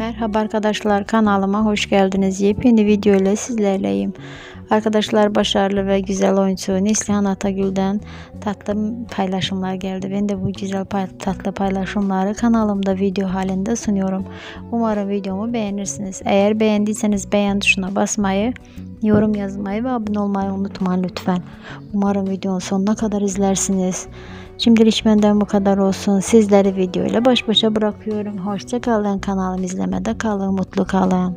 Merhaba arkadaşlar kanalıma hoş geldiniz. Yepyeni video ile sizlerleyim. Arkadaşlar başarılı ve güzel oyuncu Neslihan Atagül'den tatlı paylaşımlar geldi. Ben de bu güzel pay- tatlı paylaşımları kanalımda video halinde sunuyorum. Umarım videomu beğenirsiniz. Eğer beğendiyseniz beğen tuşuna basmayı, Yorum yazmayı ve abone olmayı unutma lütfen. Umarım videonun sonuna kadar izlersiniz. Şimdilik benden bu kadar olsun. Sizleri videoyla baş başa bırakıyorum. Hoşça kalın. Kanalımı izlemede kalın. Mutlu kalın.